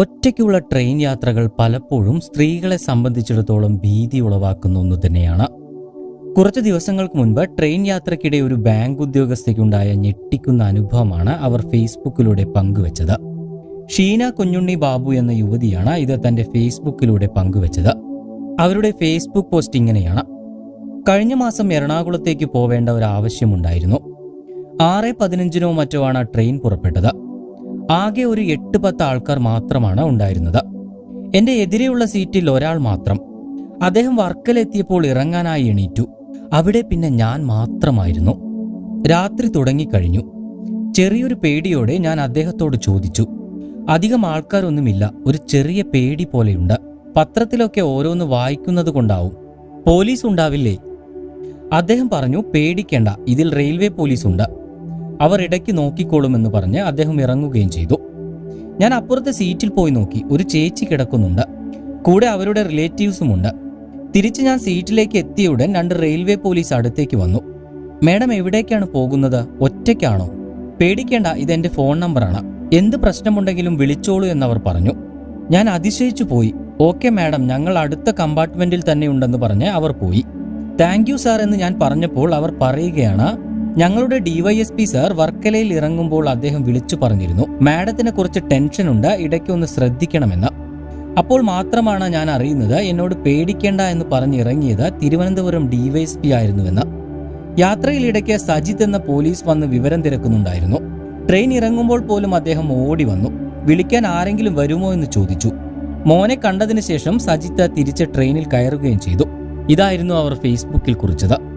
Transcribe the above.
ഒറ്റയ്ക്കുള്ള train യാത്രകൾ പലപ്പോഴും സ്ത്രീകളെ സംബന്ധിച്ചിടത്തോളം ഭീതി ഉളവാക്കുന്ന ഒന്നു തന്നെയാണ്. കുറച്ച് ദിവസങ്ങൾക്ക് മുൻപ് ട്രെയിൻ യാത്രക്കിടെ ഒരു ബാങ്ക് ഉദ്യോഗസ്ഥയ്ക്കുണ്ടായ ഞെട്ടിക്കുന്ന അനുഭവമാണ് അവർ ഫേസ്ബുക്കിലൂടെ പങ്കുവച്ചത്. ഷീന കുഞ്ഞുണ്ണി ബാബു എന്ന യുവതിയാണ് ഇത് തന്റെ ഫേസ്ബുക്കിലൂടെ പങ്കുവച്ചത്. അവരുടെ ഫേസ്ബുക്ക് പോസ്റ്റ് ഇങ്ങനെയാണ്. കഴിഞ്ഞ മാസം എറണാകുളത്തേക്ക് പോവേണ്ട ഒരു ആവശ്യമുണ്ടായിരുന്നു ആറ് പതിനഞ്ചിനോ മറ്റോ ആണ് ട്രെയിൻ പുറപ്പെട്ടത്. ആകെ ഒരു എട്ട് പത്ത് ആൾക്കാർ മാത്രമാണ് ഉണ്ടായിരുന്നത്. എന്റെ എതിരെയുള്ള സീറ്റിൽ ഒരാൾ മാത്രം. അദ്ദേഹം വർക്കലെത്തിയപ്പോൾ ഇറങ്ങാനായി എണീറ്റു. അവിടെ പിന്നെ ഞാൻ മാത്രമായിരുന്നു. രാത്രി തുടങ്ങിക്കഴിഞ്ഞു. ചെറിയൊരു പേടിയോടെ ഞാൻ അദ്ദേഹത്തോട് ചോദിച്ചു. അധികം ആൾക്കാരൊന്നുമില്ല ഒരു ചെറിയ പേടി പോലെയുണ്ട്. പത്രത്തിലൊക്കെ ഓരോന്ന് വായിക്കുന്നത് കൊണ്ടാവും. പോലീസ് ഉണ്ടാവില്ലേ അദ്ദേഹം പറഞ്ഞു പേടിക്കേണ്ട ഇതിൽ റെയിൽവേ പോലീസ് ഉണ്ട് അവർ ഇടയ്ക്ക് നോക്കിക്കോളുമെന്ന് പറഞ്ഞ് അദ്ദേഹം ഇറങ്ങുകയും ചെയ്തു. ഞാൻ അപ്പുറത്തെ സീറ്റിൽ പോയി നോക്കി. ഒരു ചേച്ചി കിടക്കുന്നുണ്ട്. കൂടെ അവരുടെ റിലേറ്റീവ്സുമുണ്ട്. തിരിച്ച് ഞാൻ സീറ്റിലേക്ക് എത്തിയ ഉടൻ രണ്ട് റെയിൽവേ പോലീസ് അടുത്തേക്ക് വന്നു. മാഡം എവിടേക്കാണ് പോകുന്നത്? ഒറ്റയ്ക്കാണോ? പേടിക്കേണ്ട ഇതെന്റെ ഫോൺ നമ്പറാണ്. എന്ത് പ്രശ്നമുണ്ടെങ്കിലും വിളിച്ചോളൂ എന്നവർ പറഞ്ഞു. ഞാൻ അതിശയിച്ചു പോയി. ഓക്കെ മാഡം ഞങ്ങൾ അടുത്ത കമ്പാർട്ട്മെന്റിൽ തന്നെ ഉണ്ടെന്ന് പറഞ്ഞ് അവർ പോയി. താങ്ക് യു സാർ എന്ന് ഞാൻ പറഞ്ഞപ്പോൾ അവർ പറയുകയാണ് ഞങ്ങളുടെ ഡിവൈഎസ്പി സാർ വർക്കലയിൽ ഇറങ്ങുമ്പോൾ അദ്ദേഹം വിളിച്ചു പറഞ്ഞിരുന്നു മാഡത്തിന് കുറച്ച് ടെൻഷനുണ്ട് ഇടയ്ക്കൊന്ന് ശ്രദ്ധിക്കണമെന്ന്. അപ്പോൾ മാത്രമാണ് ഞാൻ അറിയുന്നത് എന്നോട് പേടിക്കേണ്ട എന്ന് പറഞ്ഞിറങ്ങിയത് തിരുവനന്തപുരം ഡിവൈഎസ്പി ആയിരുന്നുവെന്ന്. യാത്രയിലിടയ്ക്ക് സജിത് എന്ന പോലീസ് വന്ന് വിവരം തിരക്കുന്നുണ്ടായിരുന്നു. ട്രെയിൻ ഇറങ്ങുമ്പോൾ പോലും അദ്ദേഹം ഓടി വന്നു. വിളിക്കാൻ ആരെങ്കിലും വരുമോ എന്ന് ചോദിച്ചു. മോനെ കണ്ടതിന് ശേഷം സജിത്ത് തിരിച്ച് ട്രെയിനിൽ കയറുകയും ചെയ്തു. ഇതായിരുന്നു അവർ ഫേസ്ബുക്കിൽ കുറിച്ചത്.